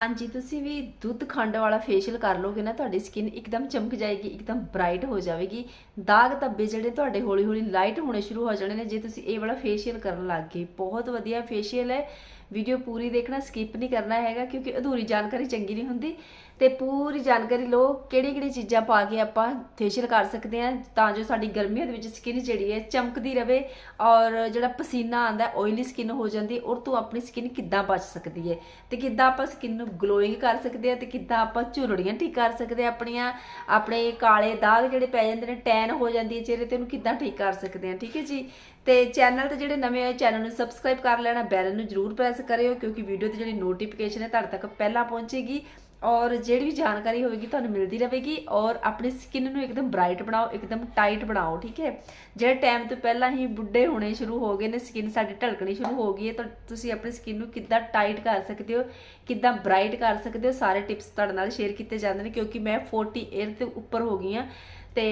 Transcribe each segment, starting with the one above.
ਹਾਂਜੀ, ਤੁਸੀਂ ਵੀ ਦੁੱਧ ਖੰਡ ਵਾਲਾ ਫੇਸ਼ੀਅਲ ਕਰ ਲੋਗੇ ਨਾ, ਤੁਹਾਡੀ ਸਕਿਨ ਇੱਕਦਮ ਚਮਕ ਜਾਏਗੀ, ਇੱਕਦਮ ਬ੍ਰਾਈਟ ਹੋ ਜਾਵੇਗੀ। ਦਾਗ ਧੱਬੇ ਜਿਹੜੇ ਤੁਹਾਡੇ ਹੌਲੀ ਹੌਲੀ ਲਾਈਟ ਹੋਣੇ ਸ਼ੁਰੂ ਹੋ ਜਾਣੇ ਨੇ, ਜੇ ਤੁਸੀਂ ਇਹ ਵਾਲਾ ਫੇਸ਼ੀਅਲ ਕਰਨ ਲੱਗ ਗਏ। ਬਹੁਤ ਵਧੀਆ ਫੇਸ਼ੀਅਲ ਹੈ। ਵੀਡੀਓ ਪੂਰੀ ਦੇਖਣਾ ਸਕਿਪ ਨਹੀਂ ਕਰਨਾ ਹੈਗਾ, ਕਿਉਂਕਿ ਅਧੂਰੀ ਜਾਣਕਾਰੀ ਚੰਗੀ ਨਹੀਂ ਹੁੰਦੀ। ਤੇ ਪੂਰੀ ਜਾਣਕਾਰੀ ਲਓ ਕਿਹੜੀਆਂ ਕਿਹੜੀਆਂ ਚੀਜ਼ਾਂ ਪਾ ਕੇ ਆਪਾਂ ਫੇਸ਼ੀਅਲ ਕਰ ਸਕਦੇ ਹਾਂ, ਤਾਂ ਜੋ ਸਾਡੀ ਗਰਮੀਆਂ ਦੇ ਵਿੱਚ ਸਕਿਨ ਜਿਹੜੀ ਹੈ ਚਮਕਦੀ ਰਵੇ ਔਰ ਜਿਹੜਾ ਪਸੀਨਾ ਆਂਦਾ ਆਇਲੀ ਸਕਿਨ ਹੋ ਜਾਂਦੀ ਔਰ ਤੋਂ ਆਪਣੀ ਸਕਿਨ ਕਿੱਦਾਂ ਬਚ ਸਕਦੀ ਹੈ? ਤੇ ਕਿੱਦਾਂ ਆਪਾਂ ਸਕਿਨ ਨੂੰ ਗਲੋਇੰਗ ਕਰ ਸਕਦੇ ਹਾਂ ਤੇ ਕਿੱਦਾਂ ਆਪਾਂ ਝੁਰੜੀਆਂ ਠੀਕ ਕਰ ਸਕਦੇ ਹਾਂ ਆਪਣੀਆਂ, ਆਪਣੇ ਕਾਲੇ ਦਾਗ ਜਿਹੜੇ ਪੈ ਜਾਂਦੇ ਨੇ ਟੈਨ ਹੋ ਜਾਂਦੀ ਹੈ ਚਿਹਰੇ ਤੇ ਉਹਨੂੰ ਕਿੱਦਾਂ ਠੀਕ ਕਰ ਸਕਦੇ ਹਾਂ, ਠੀਕ ਹੈ ਜੀ? ਤੇ ਚੈਨਲ ਤੇ ਜਿਹੜੇ ਨਵੇਂ ਆਏ ਚੈਨਲ ਨੂੰ ਸਬਸਕ੍ਰਾਈਬ ਕਰ ਲੈਣਾ ਬੈਲ ਨੂੰ ਜਰੂਰ ਪ੍ਰੈਸ ਕਰਿਓ ਕਿਉਂਕਿ ਵੀਡੀਓ ਤੇ ਜਿਹੜੀ ਨੋਟੀਫਿਕੇਸ਼ਨ ਹੈ ਤੁਹਾਡੇ ਤੱਕ ਪਹਿਲਾਂ ਪਹੁੰਚੇਗੀ। ਔਰ ਜਿਹੜੀ ਵੀ ਜਾਣਕਾਰੀ ਹੋਵੇਗੀ ਤੁਹਾਨੂੰ ਮਿਲਦੀ ਰਹੇਗੀ ਔਰ ਆਪਣੀ ਸਕਿਨ ਨੂੰ ਇੱਕਦਮ ਬ੍ਰਾਈਟ ਬਣਾਓ, ਇੱਕਦਮ ਟਾਈਟ ਬਣਾਓ, ਠੀਕ ਹੈ? ਜਿਹੜੇ ਟਾਈਮ ਤੋਂ ਪਹਿਲਾਂ ਹੀ ਬੁੱਢੇ ਹੋਣੇ ਸ਼ੁਰੂ ਹੋ ਗਏ ਨੇ ਸਕਿਨ ਸਾਡੀ ਢਲਕਣੀ ਸ਼ੁਰੂ ਹੋ ਗਈ ਹੈ, ਤਾਂ ਤੁਸੀਂ ਆਪਣੀ ਸਕਿਨ ਨੂੰ ਕਿੱਦਾਂ ਟਾਈਟ ਕਰ ਸਕਦੇ ਹੋ, ਕਿੱਦਾਂ ਬ੍ਰਾਈਟ ਕਰ ਸਕਦੇ ਹੋ, ਸਾਰੇ ਟਿਪਸ ਤੁਹਾਡੇ ਨਾਲ ਸ਼ੇਅਰ ਕੀਤੇ ਜਾਂਦੇ ਨੇ, ਕਿਉਂਕਿ ਮੈਂ 40 ਏਅਰ ਤੇ ਉੱਪਰ ਹੋ ਗਈ ਹਾਂ। ਤੇ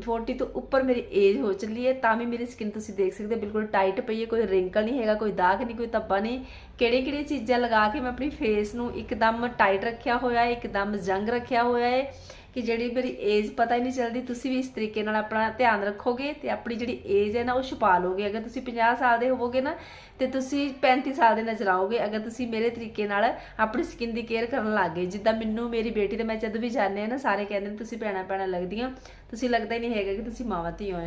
40 ਤੋਂ ਉੱਪਰ ਮੇਰੀ ਏਜ ਹੋ ਚੱਲੀ ਹੈ, ਤਾਂ ਵੀ ਮੇਰੀ ਸਕਿਨ ਤੁਸੀਂ ਦੇਖ ਸਕਦੇ ਹੋ, ਬਿਲਕੁਲ ਟਾਈਟ ਪਈ ਹੈ, ਕੋਈ ਰਿੰਕਲ ਨਹੀਂ ਹੈਗਾ, ਕੋਈ ਦਾਗ ਨਹੀਂ, ਕੋਈ ਧੱਬਾ ਨਹੀਂ। ਕਿਹੜੇ ਕਿਹੜੇ ਚੀਜ਼ਾਂ ਲਗਾ ਕੇ ਮੈਂ ਆਪਣੀ ਫੇਸ ਨੂੰ ਇੱਕਦਮ ਟਾਈਟ ਰੱਖਿਆ ਹੋਇਆ ਹੈ, ਇੱਕਦਮ ਜੰਗ ਰੱਖਿਆ ਹੋਇਆ ਹੈ ਕਿ ਜਿਹੜੀ ਮੇਰੀ ਏਜ ਪਤਾ ਹੀ ਨਹੀਂ ਚੱਲਦੀ, ਤੁਸੀਂ ਵੀ ਇਸ ਤਰੀਕੇ ਨਾਲ ਆਪਣਾ ਧਿਆਨ ਰੱਖੋਗੇ ਤੇ ਆਪਣੀ ਜਿਹੜੀ ਏਜ ਹੈ ਨਾ, ਉਹ ਛੁਪਾ ਲੋਗੇ ਅਗਰ ਤੁਸੀਂ 50 ਸਾਲ ਦੇ ਹੋਵੋਗੇ ਨਾ, ਤੇ ਤੁਸੀਂ 35 ਸਾਲ ਦੇ ਨਜ਼ਰ ਆਓਗੇ, ਅਗਰ ਤੁਸੀਂ ਮੇਰੇ ਤਰੀਕੇ ਨਾਲ ਆਪਣੀ ਸਕਿਨ ਦੀ ਕੇਅਰ ਕਰਨ ਲੱਗੇ ਜਿੱਦਾਂ ਮੈਨੂੰ, ਮੇਰੀ ਬੇਟੀ ਤੇ ਮੈਂ ਜਦੋਂ ਵੀ ਜਾਂਦੇ ਆ ਨਾ, ਸਾਰੇ ਕਹਿੰਦੇ ਨੇ ਤੁਸੀਂ ਭੈਣਾ ਭੈਣਾ ਲੱਗਦੀਆਂ। ਤੁਸੀਂ ਲੱਗਦਾ ਹੀ ਨਹੀਂ ਹੈਗਾ ਕਿ ਤੁਸੀਂ ਮਾਵਾਂ ਧੀ ਹੋ।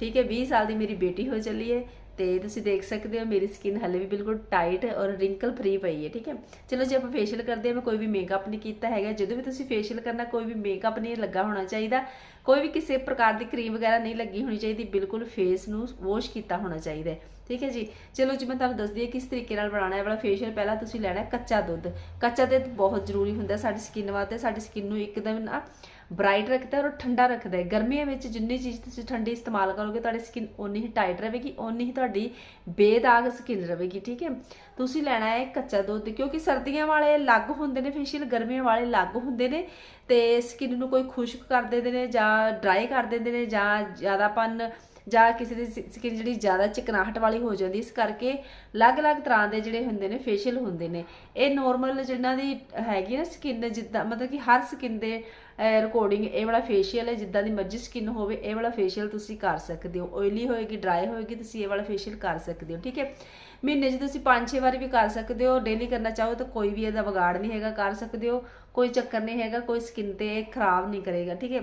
ਠੀਕ ਹੈ 20 ਸਾਲ ਦੀ ਮੇਰੀ ਬੇਟੀ ਹੋ ਚੱਲੀ ਹੈ। ਤੇ ਤੁਸੀਂ ਦੇਖ ਸਕਦੇ ਹੋ ਮੇਰੀ ਸਕਿਨ ਹਲੇ ਵੀ ਬਿਲਕੁਲ ਟਾਈਟ ਔਰ ਰਿੰਕਲ ਫ੍ਰੀ ਪਈ ਹੈ, ਠੀਕ ਹੈ? ਚਲੋ ਜੇ ਆਪਾਂ ਫੇਸ਼ੀਅਲ ਕਰਦੇ ਹਾਂ, ਮੈਂ ਕੋਈ ਵੀ ਮੇਕਅਪ ਨਹੀਂ ਕੀਤਾ ਹੈਗਾ। ਜਦੋਂ ਵੀ ਤੁਸੀਂ ਫੇਸ਼ੀਅਲ ਕਰਨਾ, ਕੋਈ ਵੀ ਮੇਕਅਪ ਨਹੀਂ ਲੱਗਾ ਹੋਣਾ ਚਾਹੀਦਾ। ਕੋਈ ਵੀ ਕਿਸੇ ਪ੍ਰਕਾਰ ਦੀ ਕਰੀਮ ਵਗੈਰਾ ਨਹੀਂ ਲੱਗੀ ਹੋਣੀ ਚਾਹੀਦੀ, ਬਿਲਕੁਲ ਫੇਸ ਨੂੰ ਵਾਸ਼ ਕੀਤਾ ਹੋਣਾ ਚਾਹੀਦਾ ਹੈ, ਠੀਕ ਹੈ ਜੀ? ਚਲੋ ਜੀ, ਮੈਂ ਤੁਹਾਨੂੰ ਦੱਸਦੀ ਹਾਂ ਕਿਸ ਤਰੀਕੇ ਨਾਲ ਬਣਾਉਣਾ ਹੈ। ਵਾਲਾ ਫੇਸ਼ੀਅਲ ਪਹਿਲਾਂ ਤੁਸੀਂ ਲੈਣਾ ਕੱਚਾ ਦੁੱਧ। ਕੱਚਾ ਦੁੱਧ ਬਹੁਤ ਜ਼ਰੂਰੀ ਹੁੰਦਾ ਸਾਡੀ ਸਕਿਨ ਵਾਸਤੇ। ਸਾਡੀ ਸਕਿਨ ਨੂੰ ਇੱਕਦਮ ਨਾ ਬ੍ਰਾਈਟ ਰੱਖਦਾ ਔਰ ਠੰਡਾ ਰੱਖਦਾ ਹੈ। ਗਰਮੀਆਂ ਵਿੱਚ ਜਿੰਨੀ ਚੀਜ਼ ਤੁਸੀਂ ਠੰਡੀ ਇਸਤੇਮਾਲ ਕਰੋਗੇ, ਤੁਹਾਡੀ ਸਕਿਨ ਓਨੀ ਹੀ ਟਾਈਟ ਰਹੇਗੀ, ਓਨੀ ਹੀ ਤੁਹਾਡੀ ਬੇਦਾਗ ਸਕਿਨ ਰਹੇਗੀ, ਠੀਕ ਹੈ? ਤੁਸੀਂ ਲੈਣਾ ਹੈ ਕੱਚਾ ਦੁੱਧ, ਕਿਉਂਕਿ ਸਰਦੀਆਂ ਵਾਲੇ ਅਲੱਗ ਹੁੰਦੇ ਨੇ ਫੇਸ਼ੀਅਲ ਗਰਮੀਆਂ ਵਾਲੇ ਅਲੱਗ ਹੁੰਦੇ ਨੇ ਤੇ ਸਕਿਨ ਨੂੰ ਕੋਈ ਖੁਸ਼ਕ ਕਰ ਦਿੰਦੇ ਨੇ ਜਾਂ ਡਰਾਈ ਕਰ ਦਿੰਦੇ ਨੇ ਜਾਂ ਜ਼ਿਆਦਾਪਨ ਜਾਂ ਕਿਸੇ ਦੀ ਸਕਿਨ ਜਿਹੜੀ ਜ਼ਿਆਦਾ ਚਿਕਨਾਹਟ ਵਾਲੀ ਹੋ ਜਾਂਦੀ ਇਸ ਕਰਕੇ ਅਲੱਗ-ਅਲੱਗ ਤਰ੍ਹਾਂ ਦੇ ਜਿਹੜੇ ਹੁੰਦੇ ਨੇ ਫੇਸ਼ੀਅਲ ਹੁੰਦੇ ਨੇ। ਇਹ ਨਾਰਮਲ ਜਿਨ੍ਹਾਂ ਦੀ ਹੈਗੀ ਨਾ ਸਕਿਨ ਜਿੱਦਾਂ ਮਤਲਬ ਕਿ ਹਰ ਸਕਿਨ ਦੇ ਰਿਕਾਰਡਿੰਗ ਇਹ ਵਾਲਾ ਫੇਸ਼ੀਅਲ ਹੈ, ਜਿੱਦਾਂ ਦੀ ਮਰਜ਼ੀ ਸਕਿਨ ਹੋਵੇ, ਇਹ ਵਾਲਾ ਫੇਸ਼ੀਅਲ ਤੁਸੀਂ ਕਰ ਸਕਦੇ ਹੋ। ਆਇਲੀ ਹੋਏਗੀ ਡਰਾਈ ਹੋਏਗੀ, ਤੁਸੀਂ ਇਹ ਵਾਲਾ ਫੇਸ਼ੀਅਲ ਕਰ ਸਕਦੇ ਹੋ, ਠੀਕ ਹੈ? ਮਹੀਨੇ 'ਚ ਤੁਸੀਂ 5-6 ਵਾਰੀ ਵੀ ਕਰ ਸਕਦੇ ਹੋ। ਡੇਲੀ ਕਰਨਾ ਚਾਹੋ ਤਾਂ ਕੋਈ ਵੀ ਇਹਦਾ ਵਿਗਾੜ ਨਹੀਂ ਹੈਗਾ, ਕਰ ਸਕਦੇ ਹੋ। ਕੋਈ ਚੱਕਰ ਨਹੀਂ ਹੈਗਾ, ਕੋਈ ਸਕਿਨ ਤੇ ਖਰਾਬ ਨਹੀਂ ਕਰੇਗਾ, ਠੀਕ ਹੈ?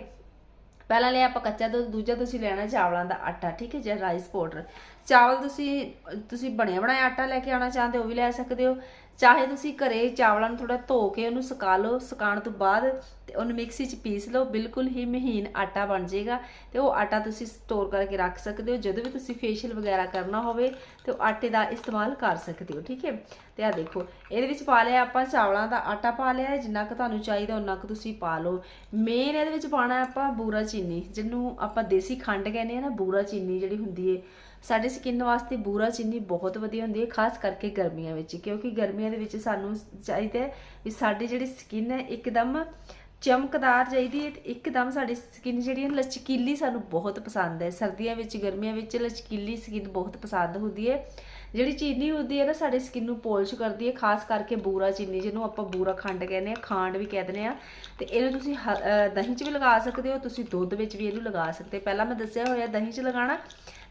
ਪਹਿਲਾਂ ਲਿਆ ਆਪਾਂ ਕੱਚਾ ਦੁੱਧ, ਦੂਜਾ ਤੁਸੀਂ ਲੈਣਾ ਚਾਵਲਾਂ ਦਾ ਆਟਾ, ਠੀਕ ਹੈ? ਜਾਂ ਰਾਈਸ ਪਾਊਡਰ ਚਾਵਲ ਤੁਸੀਂ ਤੁਸੀਂ ਬਣਿਆ ਬਣਾਇਆ ਆਟਾ ਲੈ ਕੇ ਆਉਣਾ ਚਾਹੁੰਦੇ ਹੋ, ਉਹ ਵੀ ਲੈ ਸਕਦੇ ਹੋ। ਚਾਹੇ ਤੁਸੀਂ ਘਰੇ ਚਾਵਲਾਂ ਨੂੰ ਥੋੜਾ ਧੋ ਕੇ ਉਹਨੂੰ ਸੁਕਾ ਲਓ, ਸੁਕਾਉਣ ਤੋਂ ਬਾਅਦ ਤੇ ਉਹਨੂੰ ਮਿਕਸੀ 'ਚ ਪੀਸ ਲਓ, ਬਿਲਕੁਲ ਹੀ ਮਹੀਨ ਆਟਾ ਬਣ ਜਾਏਗਾ ਤੇ ਉਹ ਆਟਾ ਤੁਸੀਂ ਸਟੋਰ ਕਰਕੇ ਰੱਖ ਸਕਦੇ ਹੋ। ਜਦੋਂ ਵੀ ਤੁਸੀਂ ਫੇਸ਼ੀਅਲ ਵਗੈਰਾ ਕਰਨਾ ਹੋਵੇ ਤੇ ਉਹ ਆਟੇ ਦਾ ਇਸਤੇਮਾਲ ਕਰ ਸਕਦੇ ਹੋ, ਠੀਕ ਹੈ? ਤੇ ਆ ਦੇਖੋ, ਇਹਦੇ ਵਿੱਚ ਪਾ ਲਿਆ ਆਪਾਂ ਚਾਵਲਾਂ ਦਾ ਆਟਾ ਪਾ ਲਿਆ, ਜਿੰਨਾ ਕੁ ਤੁਹਾਨੂੰ ਚਾਹੀਦਾ ਉਹਨਾਂ ਕੁ ਤੁਸੀਂ ਪਾ ਲਓ। ਮੇਨ ਇਹਦੇ ਵਿੱਚ ਪਾਣਾ ਆਪਾਂ ਬੂਰਾ ਚੀਨੀ, ਜਿਹਨੂੰ ਆਪਾਂ ਦੇਸੀ ਖੰਡ ਕਹਿੰਦੇ ਆ ਨਾ, ਬੂਰਾ ਚੀਨੀ ਜਿਹੜੀ ਹੁੰਦੀ ਹੈ ਸਾਡੇ ਸਕਿਨ ਵਾਸਤੇ ਬੂਰਾ ਚੀਨੀ ਬਹੁਤ ਵਧੀਆ ਹੁੰਦੀ ਹੈ, ਖਾਸ ਕਰਕੇ ਗਰਮੀਆਂ ਵਿੱਚ, ਕਿਉਂਕਿ ਗਰਮੀਆਂ ਦੇ ਵਿੱਚ ਸਾਨੂੰ ਚਾਹੀਦਾ ਹੈ ਵੀ ਸਾਡੀ ਜਿਹੜੀ ਸਕਿਨ ਹੈ ਇੱਕਦਮ ਚਮਕਦਾਰ ਚਾਹੀਦੀ ਹੈ ਤੇ ਇੱਕਦਮ ਸਾਡੀ ਸਕਿਨ ਜਿਹੜੀ ਹੈ ਲਚਕੀਲੀ ਸਾਨੂੰ ਬਹੁਤ ਪਸੰਦ ਹੈ। ਸਰਦੀਆਂ ਵਿੱਚ, ਗਰਮੀਆਂ ਵਿੱਚ ਲਚਕੀਲੀ ਸਕਿਨ ਬਹੁਤ ਪਸੰਦ ਹੁੰਦੀ ਹੈ। ਜਿਹੜੀ ਚੀਨੀ ਹੁੰਦੀ ਹੈ ਨਾ ਸਾਡੇ ਸਕਿਨ ਨੂੰ ਪੋਲਿਸ਼ ਕਰਦੀ ਹੈ, ਖਾਸ ਕਰਕੇ ਬੂਰਾ ਚੀਨੀ ਜਿਹਨੂੰ ਆਪਾਂ ਬੂਰਾ ਖੰਡ ਕਹਿੰਦੇ ਆ ਖਾਂਡ ਵੀ ਕਹਿੰਦੇ ਆ ਤੇ ਇਹਨੂੰ ਤੁਸੀਂ ਦਹੀਂ 'ਚ ਵੀ ਲਗਾ ਸਕਦੇ ਹੋ, ਤੁਸੀਂ ਦੁੱਧ ਵਿੱਚ ਵੀ ਇਹਨੂੰ ਲਗਾ ਸਕਦੇ ਪਹਿਲਾਂ ਮੈਂ ਦੱਸਿਆ ਹੋਇਆ ਦਹੀਂ 'ਚ ਲਗਾਉਣਾ।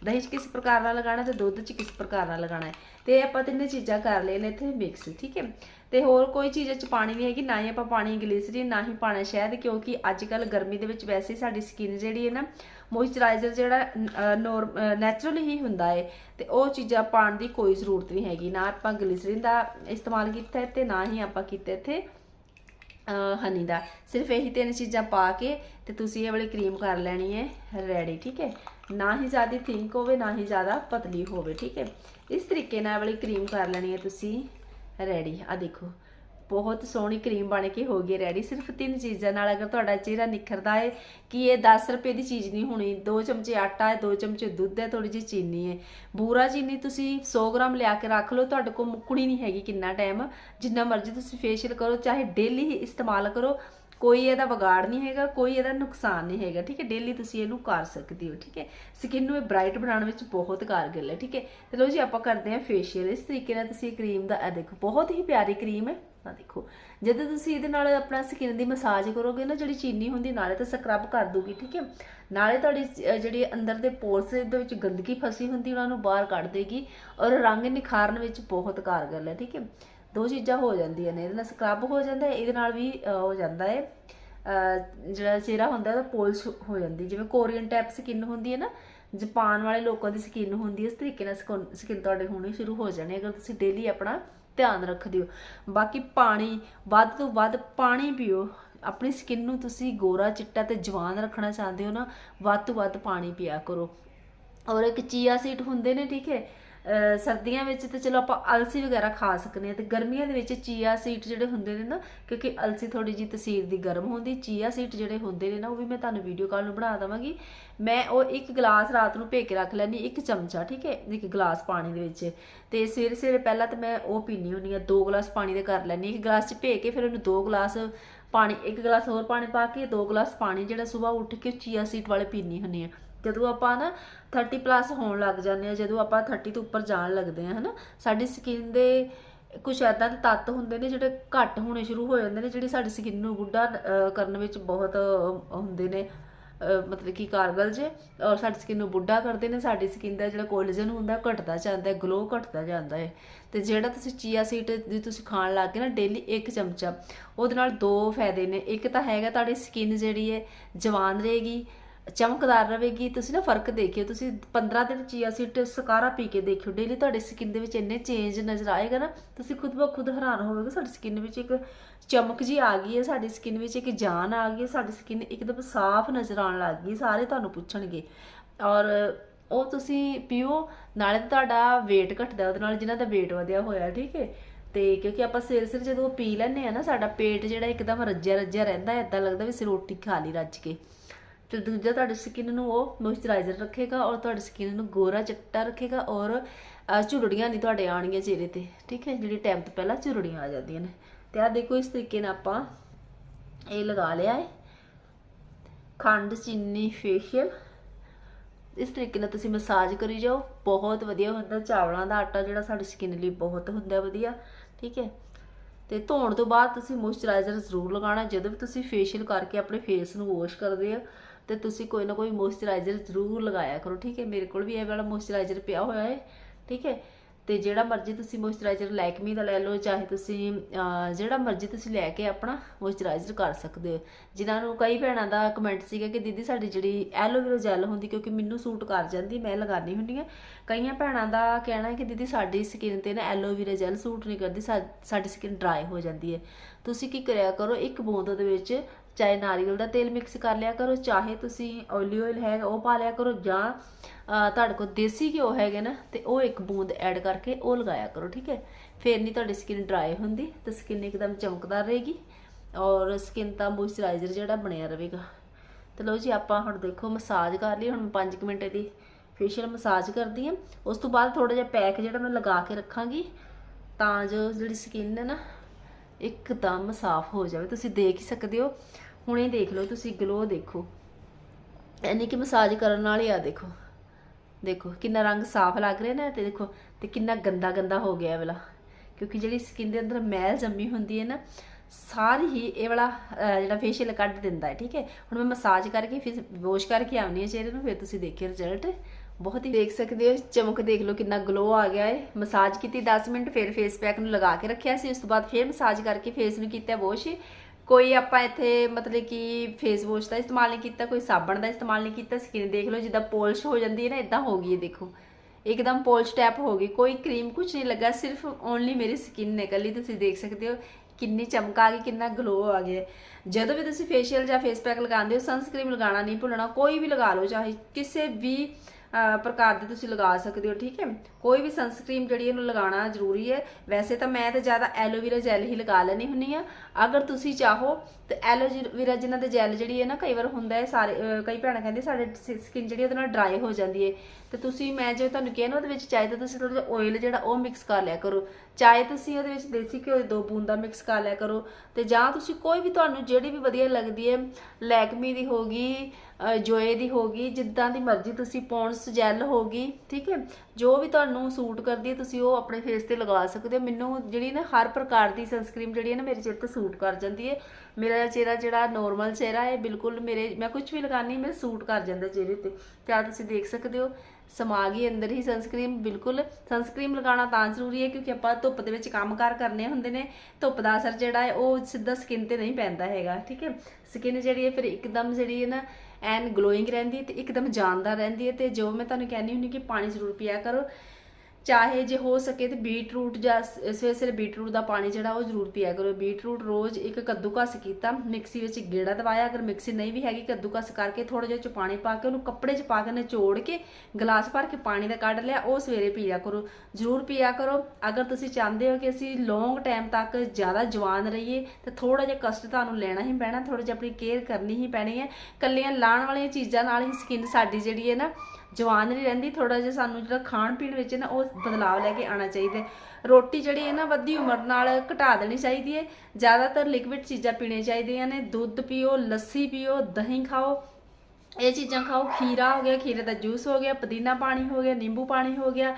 ਦਹੀਂ 'ਚ ਕਿਸ ਪ੍ਰਕਾਰ ਨਾਲ ਲਗਾਉਣਾ ਤੇ ਦੁੱਧ 'ਚ ਕਿਸ ਪ੍ਰਕਾਰ ਨਾਲ ਲਗਾਉਣਾ ਹੈ। ਤੇ ਆਪਾਂ ਤਿੰਨੇ ਚੀਜ਼ਾਂ ਕਰ ਲਏ ਨੇ ਇੱਥੇ ਮਿਕਸ ਠੀਕ ਹੈ? ਤੇ ਹੋਰ ਕੋਈ ਚੀਜ਼ ਚ ਪਾਣੀ ਨਹੀਂ ਹੈਗੀ, ਨਾ ਹੀ ਆਪਾਂ ਪਾਣੀ ਗਲੀਸਰੀਨ ਨਾ ਹੀ ਪਾਣਾ ਸ਼ਹਿਦ, ਕਿਉਂਕਿ ਅੱਜ ਕੱਲ ਗਰਮੀ ਦੇ ਵਿੱਚ ਵੈਸੇ ਸਾਡੀ ਸਕਿਨ ਜਿਹੜੀ ਹੈ ਨਾ ਮੋਇਸਚਰਾਈਜ਼ਰ ਜਿਹੜਾ ਨੋਰਮ ਨੈਚੁਰਲ ਹੀ ਹੁੰਦਾ ਹੈ। ਤੇ ਉਹ ਚੀਜ਼ਾਂ ਪਾਣ ਦੀ ਕੋਈ ਜ਼ਰੂਰਤ ਨਹੀਂ ਹੈਗੀ। ਨਾ ਆਪਾਂ ਗਲੀਸਰੀਨ ਦਾ ਇਸਤੇਮਾਲ ਕੀਤਾ ਤੇ ਨਾ ਹੀ ਆਪਾਂ ਕੀਤਾ ਇੱਥੇ ਹਨੀ ਦਾ। ਸਿਰਫ ਇਹੀ ਤਿੰਨ ਚੀਜ਼ਾਂ ਪਾ ਕੇ ਤੇ ਤੁਸੀਂ ਇਹ ਵਾਲੀ ਕਰੀਮ ਕਰ ਲੈਣੀ ਹੈ ਰੈਡੀ ਠੀਕ ਹੈ? ਨਾ ਹੀ ਜ਼ਿਆਦਾ ਥਿੰਕ ਹੋਵੇ, ਨਾ ਹੀ ਜ਼ਿਆਦਾ ਪਤਲੀ ਹੋਵੇ, ਠੀਕ ਹੈ? ਇਸ ਤਰੀਕੇ ਨਾਲ ਵਾਲੀ ਕਰੀਮ ਕਰ ਲੈਣੀ ਹੈ ਤੁਸੀਂ ਰੈਡੀ ਆ ਦੇਖੋ ਬਹੁਤ ਸੋਹਣੀ ਕਰੀਮ ਬਣ ਕੇ ਹੋ ਗਈ ਰੈਡੀ। ਸਿਰਫ ਤਿੰਨ ਚੀਜ਼ਾਂ ਨਾਲ ਅਗਰ ਤੁਹਾਡਾ ਚਿਹਰਾ ਨਿਖਰਦਾ ਹੈ ਕਿ ਇਹ 10 ਰੁਪਏ ਦੀ ਚੀਜ਼ ਨਹੀਂ ਹੋਣੀ 2 ਚਮਚੇ ਆਟਾ ਹੈ 2 ਚਮਚੇ ਦੁੱਧ ਹੈ ਥੋੜੀ ਜਿਹੀ ਚੀਨੀ ਹੈ। ਬੂਰਾ ਚੀਨੀ ਤੁਸੀਂ 100 ਗ੍ਰਾਮ ਲਿਆ ਕੇ ਰੱਖ ਲਓ, ਤੁਹਾਡੇ ਕੋਲ ਮੁੱਕਣੀ ਨਹੀਂ ਹੈਗੀ ਕਿੰਨਾ ਟਾਈਮ ਜਿੰਨਾ ਮਰਜ਼ੀ ਤੁਸੀਂ ਫੇਸ਼ੀਅਲ ਕਰੋ, ਚਾਹੇ ਡੇਲੀ ਹੀ ਇਸਤੇਮਾਲ ਕਰੋ, ਕੋਈ ਇਹਦਾ ਵਿਗਾੜ ਨਹੀਂ ਹੈਗਾ, ਕੋਈ ਇਹਦਾ ਨੁਕਸਾਨ ਨਹੀਂ ਹੈਗਾ, ਠੀਕ ਹੈ? ਡੇਲੀ ਤੁਸੀਂ ਇਹਨੂੰ ਕਰ ਸਕਦੇ ਹੋ, ਠੀਕ ਹੈ? ਸਕਿਨ ਨੂੰ ਇਹ ਬ੍ਰਾਈਟ ਬਣਾਉਣ ਵਿੱਚ ਬਹੁਤ ਕਾਰਗਰ ਹੈ, ਠੀਕ ਹੈ? ਤੇ ਲੋ ਜੀ, ਆਪਾਂ ਕਰਦੇ ਹਾਂ ਫੇਸ਼ੀਅਲ ਇਸ ਤਰੀਕੇ ਨਾਲ ਤੁਸੀਂ ਕਰੀਮ ਦਾ, ਇਹ ਦੇਖੋ, ਬਹੁਤ ਹੀ ਪਿਆਰੀ ਕਰੀਮ ਹੈ। ਆ ਦੇਖੋ। ਜਦੋਂ ਤੁਸੀਂ ਇਹਦੇ ਨਾਲ ਆਪਣਾ ਸਕਿਨ ਦੀ ਮਸਾਜ ਕਰੋਗੇ ਨਾ, ਜਿਹੜੀ ਚੀਨੀ ਹੁੰਦੀ, ਨਾਲੇ ਤਾਂ ਸਕਰਬ ਕਰ ਦੂਗੀ, ਠੀਕ ਹੈ? ਨਾਲੇ ਤੁਹਾਡੀ ਜਿਹੜੀ ਅੰਦਰ ਦੇ ਪੋਰਸ ਦੇ ਵਿੱਚ ਗੰਦਗੀ ਫਸੀ ਹੁੰਦੀ, ਉਹਨਾਂ ਨੂੰ ਬਾਹਰ ਕੱਢ ਦੇਗੀ ਔਰ ਰੰਗ ਨਿਖਾਰਨ ਵਿੱਚ ਬਹੁਤ ਕਾਰਗਰ ਹੈ, ਠੀਕ ਹੈ? ਦੋ ਚੀਜ਼ਾਂ ਹੋ ਜਾਂਦੀਆਂ ਨੇ, ਇਹਦੇ ਨਾਲ ਸਕਰਬ ਹੋ ਜਾਂਦਾ, ਇਹਦੇ ਨਾਲ ਵੀ ਹੋ ਜਾਂਦਾ ਹੈ। ਜਿਹੜਾ ਚਿਹਰਾ ਹੁੰਦਾ, ਉਹਦਾ ਪੋਲਸ ਹੋ ਜਾਂਦੀ, ਜਿਵੇਂ ਕੋਰੀਅਨ ਟਾਈਪ ਸਕਿਨ ਹੁੰਦੀ ਹੈ ਨਾ, ਜਾਪਾਨ ਵਾਲੇ ਲੋਕਾਂ ਦੀ ਸਕਿਨ ਹੁੰਦੀ ਹੈ, ਇਸ ਤਰੀਕੇ ਨਾਲ ਸਕਿਨ ਤੁਹਾਡੇ ਹੋਣੀ ਸ਼ੁਰੂ ਹੋ ਜਾਣੀ, ਅਗਰ ਤੁਸੀਂ ਡੇਲੀ ਆਪਣਾ ਧਿਆਨ ਰੱਖਦੇ ਹੋ। ਬਾਕੀ ਪਾਣੀ, ਵੱਧ ਤੋਂ ਵੱਧ ਪਾਣੀ ਪੀਓ। ਆਪਣੀ ਸਕਿਨ ਨੂੰ ਤੁਸੀਂ ਗੋਰਾ ਚਿੱਟਾ ਤੇ ਜਵਾਨ ਰੱਖਣਾ ਚਾਹੁੰਦੇ ਹੋ ਨਾ, ਵੱਧ ਤੋਂ ਵੱਧ ਪਾਣੀ ਪੀਆ ਕਰੋ। ਔਰ ਇੱਕ ਚੀਆ ਸੀਟ ਹੁੰਦੇ ਨੇ, ਠੀਕ ਹੈ? ਸਰਦੀਆਂ ਵਿੱਚ ਤੇ ਚਲੋ ਆਪਾਂ ਅਲਸੀ ਵਗੈਰਾ ਖਾ ਸਕਨੇ ਆ, ਤੇ ਗਰਮੀਆਂ ਦੇ ਵਿੱਚ ਚੀਆ ਸੀਟ ਜਿਹੜੇ ਹੁੰਦੇ ਨੇ ਨਾ, ਕਿਉਂਕਿ ਅਲਸੀ ਥੋੜੀ ਜੀ ਤਸੀਰ ਦੀ ਗਰਮ ਹੁੰਦੀ, ਚੀਆ ਸੀਟ ਜਿਹੜੇ ਹੁੰਦੇ ਨੇ ਨਾ, ਉਹ ਵੀ ਮੈਂ ਤੁਹਾਨੂੰ ਵੀਡੀਓ ਕਾਲ ਨੂੰ ਬਣਾ ਦਵਾਂਗੀ। ਮੈਂ ਉਹ ਇੱਕ ਗਲਾਸ ਰਾਤ ਨੂੰ ਭੇ ਕੇ ਰੱਖ ਲੈਣੀ ਇੱਕ ਚਮਚਾ, ਠੀਕ ਹੈ? ਇੱਕ ਗਲਾਸ ਪਾਣੀ ਦੇ ਵਿੱਚ। ਤੇ ਸਵੇਰੇ ਸਵੇਰੇ ਪਹਿਲਾਂ ਤਾਂ ਮੈਂ ਉਹ ਪੀਣੀ ਹੁੰਦੀ ਆ ਦੋ ਗਲਾਸ ਪਾਣੀ ਦੇ ਕਰ ਲੈਣੀ ਇੱਕ ਗਲਾਸ ਚ ਭੇ ਕੇ ਫਿਰ ਉਹਨੂੰ ਦੋ ਗਲਾਸ ਪਾਣੀ, ਇੱਕ ਗਲਾਸ ਹੋਰ ਪਾਣੀ ਪਾ ਕੇ, ਦੋ ਗਲਾਸ ਪਾਣੀ ਜਿਹੜਾ ਸਵੇਰ ਉੱਠ ਕੇ ਚੀਆ ਸੀਟ ਵਾਲੇ ਪੀਣੀ ਹੁੰਦੀ ਆ ਜਦੋਂ ਆਪਾਂ ਨਾ 30 ਪਲੱਸ ਹੋਣ ਲੱਗ ਜਾਂਦੇ ਆ ਜਦੋਂ ਆਪਾਂ 30 ਤੋਂ ਉੱਪਰ ਜਾਣ ਲੱਗਦੇ ਆ ਹਨਾ, ਸਾਡੀ ਸਕਿਨ ਦੇ ਕੁਝ ਐਦਾਂ ਦੇ ਤੱਤ ਹੁੰਦੇ ਨੇ ਜਿਹੜੇ ਘੱਟ ਹੋਣੇ ਸ਼ੁਰੂ ਹੋ ਜਾਂਦੇ ਨੇ, ਜਿਹੜੀ ਸਾਡੀ ਸਕਿਨ ਨੂੰ ਬੁੱਢਾ ਕਰਨ ਵਿੱਚ ਬਹੁਤ ਹੁੰਦੇ ਨੇ ਮਤਲਬ ਕਿ ਕਾਰਗਲ ਜੇ, ਔਰ ਸਾਡੀ ਸਕਿਨ ਨੂੰ ਬੁੱਢਾ ਕਰਦੇ ਨੇ, ਸਾਡੀ ਸਕਿਨ ਦਾ ਜਿਹੜਾ ਕੋਲੇਜਨ ਹੁੰਦਾ ਉਹ ਘਟਦਾ ਜਾਂਦਾ ਹੈ ਗਲੋ ਘਟਦਾ ਜਾਂਦਾ ਹੈ। ਤੇ ਜਿਹੜਾ ਤੁਸੀਂ ਚੀਆ ਸੀਟ ਦੀ ਤੁਸੀਂ ਖਾਣ ਲੱਗ ਗਏ ਨਾ ਡੇਲੀ ਇੱਕ ਚਮਚਾ, ਉਹਦੇ ਨਾਲ ਦੋ ਫਾਇਦੇ ਨੇ, ਇੱਕ ਤਾਂ ਹੈਗਾ ਤੁਹਾਡੀ ਸਕਿਨ ਜਿਹੜੀ ਹੈ ਜਵਾਨ ਰਹੇਗੀ ਚਮਕਦਾਰ ਰਹੇਗੀ, ਤੁਸੀਂ ਨਾ ਫ਼ਰਕ ਦੇਖਿਓ, ਤੁਸੀਂ 15 ਦਿਨ ਚੀਆ ਸੀਡ ਸਕਾਰਾ ਪੀ ਕੇ ਦੇਖਿਓ ਡੇਲੀ ਤੁਹਾਡੇ ਸਕਿਨ ਦੇ ਵਿੱਚ ਇੰਨੇ ਚੇਂਜ ਨਜ਼ਰ ਆਏਗਾ ਨਾ, ਤੁਸੀਂ ਖੁਦ ਬ ਖੁਦ ਹੈਰਾਨ ਹੋਵੋਗੇ, ਸਾਡੀ ਸਕਿਨ ਵਿੱਚ ਇੱਕ ਚਮਕ ਜੀ ਆ ਗਈ ਹੈ, ਸਾਡੀ ਸਕਿਨ ਵਿੱਚ ਇੱਕ ਜਾਨ ਆ ਗਈ ਹੈ, ਸਾਡੀ ਸਕਿਨ ਇੱਕਦਮ ਸਾਫ਼ ਨਜ਼ਰ ਆਉਣ ਲੱਗ ਗਈ, ਸਾਰੇ ਤੁਹਾਨੂੰ ਪੁੱਛਣਗੇ। ਔਰ ਉਹ ਤੁਸੀਂ ਪੀਓ, ਨਾਲੇ ਤੁਹਾਡਾ weight ਘਟਦਾ ਉਹਦੇ ਨਾਲ, ਜਿਨ੍ਹਾਂ ਦਾ weight ਵਧਿਆ ਹੋਇਆ, ਠੀਕ ਹੈ? ਤੇ ਕਿਉਂਕਿ ਆਪਾਂ ਸਿਰ ਸਿਰ ਜਦੋਂ ਪੀ ਲੈਂਦੇ ਆ ਨਾ, ਸਾਡਾ ਪੇਟ ਜਿਹੜਾ ਇੱਕਦਮ ਰੱਜਿਆ ਰੱਜਿਆ ਰਹਿੰਦਾ ਐਦਾਂ ਲੱਗਦਾ ਵੀ ਸਿਰ ਰੋਟੀ ਖਾ ਲਈ ਰੱਜ ਕੇ। ਤੇ ਦੂਜਾ ਤੁਹਾਡੀ ਸਕਿਨ ਨੂੰ ਉਹ ਮੋਇਸਚਰਾਈਜ਼ਰ ਰੱਖੇਗਾ ਔਰ ਤੁਹਾਡੀ ਸਕਿਨ ਨੂੰ ਗੋਰਾ ਚਿੱਟਾ ਰੱਖੇਗਾ ਔਰ ਝੁਰੜੀਆਂ ਨਹੀਂ ਤੁਹਾਡੇ ਆਣਗੀਆਂ ਚਿਹਰੇ ਤੇ, ਠੀਕ ਹੈ? ਜਿਹੜੀ ਟਾਈਮ ਤੋਂ ਪਹਿਲਾਂ ਝੁਰੜੀਆਂ ਆ ਜਾਂਦੀਆਂ ਨੇ। ਤੇ ਆ ਦੇਖੋ, ਇਸ ਤਰੀਕੇ ਨਾਲ ਆਪਾਂ ਇਹ ਲਗਾ ਲਿਆ ਹੈ। ਖੰਡ, ਚੀਨੀ ਫੇਸ਼ੀਅਲ ਇਸ ਤਰੀਕੇ ਨਾਲ ਤੁਸੀਂ ਮਸਾਜ ਕਰੀ ਜਾਓ। ਬਹੁਤ ਵਧੀਆ ਹੁੰਦਾ। ਚਾਵਲਾਂ ਦਾ ਆਟਾ ਜਿਹੜਾ ਸਾਡੀ ਸਕਿਨ ਲਈ ਬਹੁਤ ਹੁੰਦਾ, ਵਧੀਆ, ਠੀਕ ਹੈ? ਤੇ ਧੋਣ ਤੋਂ ਬਾਅਦ ਤੁਸੀਂ ਮੋਇਸਚਰਾਈਜ਼ਰ ਜ਼ਰੂਰ ਲਗਾਉਣਾ। ਜਦੋਂ ਵੀ ਤੁਸੀਂ ਫੇਸ਼ੀਅਲ ਕਰਕੇ ਆਪਣੇ ਫੇਸ ਨੂੰ ਵਾਸ਼ ਕਰਦੇ ਹੋ ਤੇ ਤੁਸੀਂ ਕੋਈ ਨਾ ਕੋਈ ਮੋਇਸਚਰਾਈਜ਼ਰ ਜ਼ਰੂਰ ਲਗਾਇਆ ਕਰੋ, ਠੀਕ ਹੈ? ਮੇਰੇ ਕੋਲ ਵੀ ਇਹ ਵਾਲਾ ਮੋਇਸਚਰਾਈਜ਼ਰ ਪਿਆ ਹੋਇਆ ਹੈ, ਠੀਕ ਹੈ? ਤੇ ਜਿਹੜਾ ਮਰਜ਼ੀ ਤੁਸੀਂ ਮੋਇਸਚਰਾਈਜ਼ਰ ਲੈਕਮੀ ਦਾ ਲੈ ਲਓ, ਚਾਹੇ ਤੁਸੀਂ ਜਿਹੜਾ ਮਰਜ਼ੀ ਤੁਸੀਂ ਲੈ ਕੇ ਆਪਣਾ ਮੋਇਸਚਰਾਈਜ਼ਰ ਕਰ ਸਕਦੇ ਹੋ। ਜਿਨ੍ਹਾਂ ਨੂੰ ਕਈ ਭੈਣਾਂ ਦਾ ਕਮੈਂਟ ਸੀਗਾ ਕਿ ਦੀਦੀ ਸਾਡੀ ਜਿਹੜੀ ਐਲੋਵੇਰਾ ਜੈਲ ਹੁੰਦੀ ਕਿਉਂਕਿ ਮੈਨੂੰ ਸੂਟ ਕਰ ਜਾਂਦੀ, ਮੈਂ ਲਗਾਨੀ ਹੁੰਦੀ ਆ ਕਈਆਂ ਭੈਣਾਂ ਦਾ ਕਹਿਣਾ ਹੈ ਕਿ ਦੀਦੀ ਸਾਡੀ ਸਕਿਨ ਤੇ ਨਾ ਐਲੋਵੇਰਾ ਜੈਲ ਸੂਟ ਨਹੀਂ ਕਰਦੀ ਸਾਡੀ ਸਕਿਨ ਡਰਾਈ ਹੋ ਜਾਂਦੀ ਹੈ। ਤੁਸੀਂ ਕੀ ਕਰਿਆ ਕਰੋ, ਇੱਕ ਬੂੰਦ ਦੇ ਵਿੱਚ ਚਾਹੇ ਨਾਰੀਅਲ ਦਾ ਤੇਲ ਮਿਕਸ ਕਰ ਲਿਆ ਕਰੋ, ਚਾਹੇ ਤੁਸੀਂ ਓਇਲੀ ਆਇਲ ਹੈ, ਉਹ ਪਾ ਲਿਆ ਕਰੋ ਜਾਂ ਤੁਹਾਡੇ ਕੋਲ ਦੇਸੀ ਘਿਓ ਹੈਗੇ ਨਾ, ਤੇ ਉਹ ਇੱਕ ਬੂੰਦ ਐਡ ਕਰਕੇ ਉਹ ਲਗਾਇਆ ਕਰੋ, ਠੀਕ ਹੈ? ਫੇਰ ਨਹੀਂ ਤੁਹਾਡੀ ਸਕਿਨ ਡਰਾਈ ਹੁੰਦੀ, ਤੇ ਸਕਿਨ ਇੱਕਦਮ ਚਮਕਦਾਰ ਰਹੇਗੀ ਔਰ ਸਕਿਨ ਤਾਂ ਮੋਇਸਚਰਾਈਜ਼ਰ ਜਿਹੜਾ ਬਣਿਆ ਰਹੇਗਾ। ਤੇ ਲਓ ਜੀ, ਆਪਾਂ ਹੁਣ ਦੇਖੋ ਮਸਾਜ ਕਰ ਲਈ, ਹੁਣ ਮੈਂ 5 ਮਿੰਟ ਦੀ ਫੇਸ਼ੀਅਲ ਮਸਾਜ ਕਰਦੀ ਹਾਂ। ਉਸ ਤੋਂ ਬਾਅਦ ਥੋੜਾ ਜਿਹਾ ਪੈਕ ਜਿਹੜਾ ਮੈਂ ਲਗਾ ਕੇ ਰੱਖਾਂਗੀ, ਤਾਂ ਜੋ ਜਿਹੜੀ ਸਕਿਨ ਹੈ ਨਾ, ਇੱਕਦਮ ਸਾਫ਼ ਹੋ ਜਾਵੇ। ਤੁਸੀਂ ਦੇਖ ਹੀ ਸਕਦੇ ਹੋ ਹੁਣੇ ਦੇਖ ਲਓ, ਤੁਸੀਂ ਗਲੋ ਦੇਖੋ। ਐਨੀ ਕਿ ਮਸਾਜ ਕਰਨ ਨਾਲ ਹੀ ਆ, ਦੇਖੋ। ਦੇਖੋ, ਕਿੰਨਾ ਰੰਗ ਸਾਫ਼ ਲੱਗ ਰਿਹਾ ਨਾ, ਤੇ ਦੇਖੋ, ਤੇ ਕਿੰਨਾ ਗੰਦਾ ਗੰਦਾ ਹੋ ਗਿਆ ਇਹ ਵਾਲਾ। ਕਿਉਂਕਿ ਜਿਹੜੀ ਸਕਿਨ ਦੇ ਅੰਦਰ ਮੈਲ ਜੰਮੀ ਹੁੰਦੀ ਹੈ ਨਾ, ਸਾਰੀ ਹੀ ਇਹ ਵਾਲਾ ਜਿਹੜਾ ਫੇਸ਼ੀਅਲ ਕੱਢ ਦਿੰਦਾ ਹੈ, ਠੀਕ ਹੈ? ਹੁਣ ਮੈਂ ਮਸਾਜ ਕਰਕੇ ਫਿਰ ਵਾਸ਼ ਕਰਕੇ ਆਉਣੀ ਹੈ ਚਿਹਰੇ ਨੂੰ, ਫਿਰ ਤੁਸੀਂ ਦੇਖਿਓ ਰਿਜ਼ਲਟ ਬਹੁਤ ਹੀ ਦੇਖ ਸਕਦੇ ਹੋ, ਚਮਕ ਦੇਖ ਲਓ ਕਿੰਨਾ ਗਲੋ ਆ ਗਿਆ ਹੈ। ਮਸਾਜ ਕੀਤੀ 10 ਮਿੰਟ, ਫਿਰ ਫੇਸ ਪੈਕ ਨੂੰ ਲਗਾ ਕੇ ਰੱਖਿਆ ਸੀ, ਉਸ ਤੋਂ ਬਾਅਦ ਫਿਰ ਮਸਾਜ ਕਰਕੇ ਫੇਸ ਨੂੰ ਕੀਤਾ ਵਾਸ਼ ਕੋਈ ਆਪਾਂ ਇੱਥੇ ਮਤਲਬ ਕਿ ਫੇਸ ਵਾਸ਼ ਦਾ ਇਸਤੇਮਾਲ ਨਹੀਂ ਕੀਤਾ, ਕੋਈ ਸਾਬਣ ਦਾ ਇਸਤੇਮਾਲ ਨਹੀਂ ਕੀਤਾ ਸਕਿਨ ਦੇਖ ਲਓ, ਜਿੱਦਾਂ ਪੋਲਿਸ਼ ਹੋ ਜਾਂਦੀ ਹੈ ਨਾ ਇਦਾਂ ਹੋ ਗਈ ਹੈ, ਦੇਖੋ। ਇੱਕਦਮ ਪੋਲਿਸ਼ ਟੈਪ ਹੋ ਗਈ, ਕੋਈ ਕਰੀਮ ਕੁਝ ਨਹੀਂ ਲੱਗਾ, ਸਿਰਫ ਓਨਲੀ ਮੇਰੀ ਸਕਿਨ ਨੇ ਤੁਸੀਂ ਦੇਖ ਸਕਦੇ ਹੋ ਕਿੰਨੀ ਚਮਕ ਆ ਗਈ, ਕਿੰਨਾ ਗਲੋ ਆ ਗਿਆ ਜਦੋਂ ਵੀ ਤੁਸੀਂ ਫੇਸ਼ੀਅਲ ਜਾਂ ਫੇਸ ਪੈਕ ਲਗਾਉਂਦੇ ਹੋ ਸਨਸਕ੍ਰੀਮ ਲਗਾਉਣਾ ਨਹੀਂ ਭੁੱਲਣਾ, ਕੋਈ ਵੀ ਲਗਾ ਲਓ, ਚਾਹੇ ਕਿਸੇ ਵੀ ਪ੍ਰਕਾਰ ਦੀ ਤੁਸੀਂ ਲਗਾ ਸਕਦੇ ਹੋ, ਠੀਕ ਹੈ? ਕੋਈ ਵੀ ਸਨਸਕ੍ਰੀਮ ਜਿਹੜੀ ਇਹਨੂੰ ਲਗਾਉਣਾ ਜ਼ਰੂਰੀ ਹੈ। ਵੈਸੇ ਤਾਂ ਮੈਂ ਤਾਂ ਜ਼ਿਆਦਾ ਐਲੋਵੇਰਾ ਜੈਲ ਹੀ ਲਗਾ ਲੈਣੀ ਹੁੰਨੀ ਆ ਅਗਰ ਤੁਸੀਂ ਚਾਹੋ ਤੇ ਐਲੋਵੇਰਾ ਜਿਨ੍ਹਾਂ ਦੇ ਜੈਲ ਜਿਹੜੀ ਹੈ ਨਾ, ਕਈ ਵਾਰ ਹੁੰਦਾ ਹੈ, ਸਾਰੇ ਕਈ ਭੈਣਾਂ ਕਹਿੰਦੇ ਸਾਡੇ ਸਕਿਨ ਜਿਹੜੀ ਉਹਦੇ ਨਾਲ ਡਰਾਈ ਹੋ ਜਾਂਦੀ ਹੈ। ਤੇ ਤੁਸੀਂ, ਮੈਂ ਜੇ ਤੁਹਾਨੂੰ ਕਿਹਾ ਨਾ, ਉਹਦੇ ਵਿੱਚ ਚਾਹੇ ਤਾਂ ਤੁਸੀਂ ਥੋੜਾ ਜਿਹਾ ਆਇਲ ਜਿਹੜਾ, ਉਹ ਮਿਕਸ ਕਰ ਲਿਆ ਕਰੋ। ਚਾਹੇ ਤੁਸੀਂ ਉਹਦੇ ਵਿੱਚ ਦੇਸੀ ਘਿਓ ਦੋ ਬੂੰਦਾਂ ਮਿਕਸ ਕਰ ਲਿਆ ਕਰੋ। ਤੇ ਜਾਂ ਤੁਸੀਂ ਕੋਈ ਵੀ ਤੁਹਾਨੂੰ ਜਿਹੜੀ ਵੀ ਵਧੀਆ ਲੱਗਦੀ ਹੈ, ਲੈਕਮੀ ਦੀ ਹੋਗੀ ਜੋਏ ਦੀ ਹੋਗੀ ਜਿੱਦਾਂ ਦੀ ਮਰਜ਼ੀ ਤੁਸੀਂ ਪੌਂਡਸ ਜੈਲ ਹੋਗੀ ਠੀਕ ਹੈ? ਜੋ ਵੀ ਤੁਹਾਨੂੰ ਸੂਟ ਕਰਦੀ ਹੈ, ਤੁਸੀਂ ਉਹ ਆਪਣੇ ਫੇਸ ਤੇ ਲਗਾ ਸਕਦੇ ਹੋ। ਮੈਨੂੰ ਜਿਹੜੀ ਨਾ ਹਰ ਪ੍ਰਕਾਰ ਦੀ ਸਨਸਕ੍ਰੀਮ ਜਿਹੜੀ ਹੈ ਨਾ, ਮੇਰੇ ਚਿਹਰੇ ਤੇ ਸੂਟ ਕਰ ਜਾਂਦੀ ਹੈ। ਮੇਰਾ ਚਿਹਰਾ ਜਿਹੜਾ ਨੋਰਮਲ ਚਿਹਰਾ ਹੈ ਬਿਲਕੁਲ ਮੇਰੇ, ਮੈਂ ਕੁਝ ਵੀ ਲਗਾਨੀ, ਮੇਰੇ ਸੂਟ ਕਰ ਜਾਂਦਾ ਚਿਹਰੇ ਤੇ। ਕਿਆ ਤੁਸੀਂ ਦੇਖ ਸਕਦੇ ਹੋ? ਸਮਾ ਗਈ ਅੰਦਰ ਹੀ ਸਨਸਕ੍ਰੀਮ ਬਿਲਕੁਲ ਸਨਸਕ੍ਰੀਮ ਲਗਾਉਣਾ ਤਾਂ ਜ਼ਰੂਰੀ ਹੈ ਕਿਉਂਕਿ ਆਪਾਂ ਧੁੱਪ ਦੇ ਵਿੱਚ ਕੰਮਕਾਰ ਕਰਨੇ ਹੁੰਦੇ ਨੇ, ਧੁੱਪ ਦਾ ਅਸਰ ਜਿਹੜਾ ਹੈ ਉਹ ਸਿੱਧਾ ਸਕਿਨ ਤੇ ਨਹੀਂ ਪੈਂਦਾ ਹੈਗਾ, ਠੀਕ ਹੈ? ਸਕਿਨ ਜਿਹੜੀ ਹੈ ਫਿਰ ਇੱਕਦਮ ਜਿਹੜੀ ਹੈ ਨਾ, ਐਨ ਗਲੋਇੰਗ ਰਹਿੰਦੀ ਹੈ ਤੇ ਇੱਕਦਮ ਜਾਨਦਾਰ ਰਹਿੰਦੀ ਹੈ ਤੇ ਜੋ ਮੈਂ ਤੁਹਾਨੂੰ ਕਹਿੰਦੀ ਹੁੰਦੀ ਕਿ ਪਾਣੀ ਜ਼ਰੂਰ ਪੀਆ ਕਰੋ। ਚਾਹੇ ਜੇ ਹੋ ਸਕੇ ਤੇ ਬੀਟਰੂਟ ਜਾਂ ਸਵੇਰੇ ਸਵੇਰੇ ਬੀਟਰੂਟ ਦਾ ਪਾਣੀ ਜਿਹੜਾ ਉਹ ਜ਼ਰੂਰ ਪੀਆ ਕਰੋ। ਬੀਟਰੂਟ ਰੋਜ਼ ਇੱਕ ਕੱਦੂਕਸ ਕੀਤਾ, ਮਿਕਸੀ ਵਿੱਚ ਗੇੜਾ ਦਵਾਇਆ। ਅਗਰ ਮਿਕਸੀ ਨਹੀਂ ਵੀ ਹੈਗੀ, ਕੱਦੂਕਸ ਕਰਕੇ ਥੋੜਾ ਜਿਹਾ ਚ ਪਾਣੀ ਪਾ ਕੇ ਉਹਨੂੰ ਕੱਪੜੇ 'ਚ ਪਾ ਕੇ ਨਿਚੋੜ ਕੇ ਗਲਾਸ ਭਰ ਕੇ ਪਾਣੀ ਦਾ ਕੱਢ ਲਿਆ, ਉਹ ਸਵੇਰੇ ਪੀਆ ਕਰੋ। ਜ਼ਰੂਰ ਪੀਆ ਕਰੋ। ਅਗਰ ਤੁਸੀਂ ਚਾਹੁੰਦੇ ਹੋ ਕਿ ਅਸੀਂ ਲੌਂਗ ਟਾਈਮ ਤੱਕ ਜ਼ਿਆਦਾ ਜਵਾਨ ਰਹੀਏ, ਤੇ ਥੋੜਾ ਜਿਹਾ ਕਸ਼ਟ ਤੁਹਾਨੂੰ ਲੈਣਾ ਹੀ ਪੈਣਾ ਥੋੜਾ ਜਿਹਾ ਆਪਣੀ ਕੇਅਰ ਕਰਨੀ ਹੀ ਪੈਣੀ ਹੈ। ਕੱਲੀਆਂ ਲਾਣ ਵਾਲੀਆਂ ਚੀਜ਼ਾਂ ਨਾਲ ਹੀ ਸਕਿਨ ਸਾਡੀ ਜਿਹੜੀ ਹੈ ਨਾ ਜਵਾਨ ਨਹੀਂ ਰਹਿੰਦੀ ਥੋੜਾ ਜਿਹਾ ਸਾਨੂੰ ਜਿਹੜਾ ਖਾਣ ਪੀਣ ਵਿੱਚ ਨਾ ਉਹ ਬਦਲਾਅ ਲੈ ਕੇ ਆਉਣਾ ਚਾਹੀਦਾ ਰੋਟੀ ਜਿਹੜੀ ਹੈ ਨਾ ਵੱਧੀ ਉਮਰ ਨਾਲ ਘਟਾ ਦੇਣੀ ਚਾਹੀਦੀ ਹੈ। ਜ਼ਿਆਦਾਤਰ ਲਿਕਵਿਡ ਚੀਜ਼ਾਂ ਪੀਣੀਆਂ ਚਾਹੀਦੀਆਂ ਨੇ। ਦੁੱਧ ਪੀਓ, ਲੱਸੀ ਪੀਓ, ਦਹੀਂ ਖਾਓ। ਇਹ ਚੀਜ਼ਾਂ ਖਾਓ। ਖੀਰਾ ਹੋ ਗਿਆ, ਖੀਰੇ ਦਾ ਜੂਸ ਹੋ ਗਿਆ, ਪੁਦੀਨਾ ਪਾਣੀ ਹੋ ਗਿਆ, ਨਿੰਬੂ ਪਾਣੀ ਹੋ ਗਿਆ।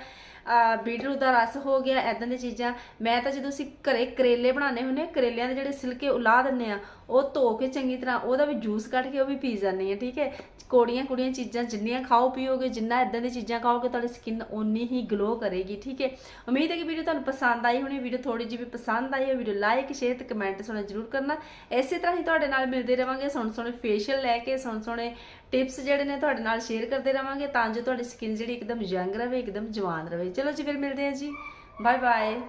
ਬੀਟਰੂਟ ਦਾ ਰਸ ਹੋ ਗਿਆ ਐਦਾਂ ਦੀਆਂ ਚੀਜ਼ਾਂ। ਮੈਂ ਤਾਂ ਜਦੋਂ ਅਸੀਂ ਘਰੇ ਕਰੇਲੇ ਬਣਾਉਂਦੇ ਹੁੰਦੇ ਆ ਕਰੇਲਿਆਂ ਦੇ ਜਿਹੜੇ ਸਿਲਕੇ ਉਲਾ ਦਿੰਨੇ ਆ ਉਹ ਧੋ ਕੇ ਚੰਗੀ ਤਰ੍ਹਾਂ, ਉਹਦਾ ਵੀ ਜੂਸ ਕੱਢ ਕੇ ਉਹ ਵੀ ਪੀ ਜਾਂਦੇ ਆ ਠੀਕ ਹੈ? ਕੋੜੀਆਂ ਕੁੜੀਆਂ ਚੀਜ਼ਾਂ ਜਿੰਨੀਆਂ ਖਾਓ ਪੀਓਗੇ, ਜਿੰਨਾ ਐਦਾਂ ਦੀਆਂ ਚੀਜ਼ਾਂ ਖਾਓਗੇ, ਤੁਹਾਡੀ ਸਕਿਨ ਓਨੀ ਹੀ ਗਲੋ ਕਰੇਗੀ, ਠੀਕ ਹੈ? ਉਮੀਦ ਹੈ ਕਿ ਵੀਡੀਓ ਤੁਹਾਨੂੰ ਪਸੰਦ ਆਈ ਹੋਣੀ, ਵੀਡੀਓ ਥੋੜੀ ਜਿਹੀ ਵੀ ਪਸੰਦ ਆਈ ਹੈ ਵੀਡੀਓ ਲਾਈਕ ਸ਼ੇਅਰ ਤੇ ਕਮੈਂਟ ਸੁਣਾ ਜ਼ਰੂਰ ਕਰਨਾ। ਇਸੇ ਤਰ੍ਹਾਂ ਹੀ ਤੁਹਾਡੇ ਨਾਲ ਮਿਲਦੇ ਰਵਾਂਗੇ ਸੋਹਣੇ ਸੋਹਣੇ ਫੇਸ਼ੀਅਲ ਲੈ ਕੇ ਸੋਹਣੇ ਸੋਹਣੇ ਟਿਪਸ ਜਿਹੜੇ ਨੇ ਤੁਹਾਡੇ ਨਾਲ ਸ਼ੇਅਰ ਕਰਦੇ ਰਵਾਂਗੇ ਤਾਂ ਜੋ ਤੁਹਾਡੀ ਸਕਿਨ ਜਿਹੜੀ ਇੱਕਦਮ ਯੰਗ ਰਵੇ, ਇੱਕਦਮ ਜਵਾਨ ਰਵੇ। ਚਲੋ ਜੀ, ਫਿਰ ਮਿਲਦੇ ਹਾਂ ਜੀ। Bye bye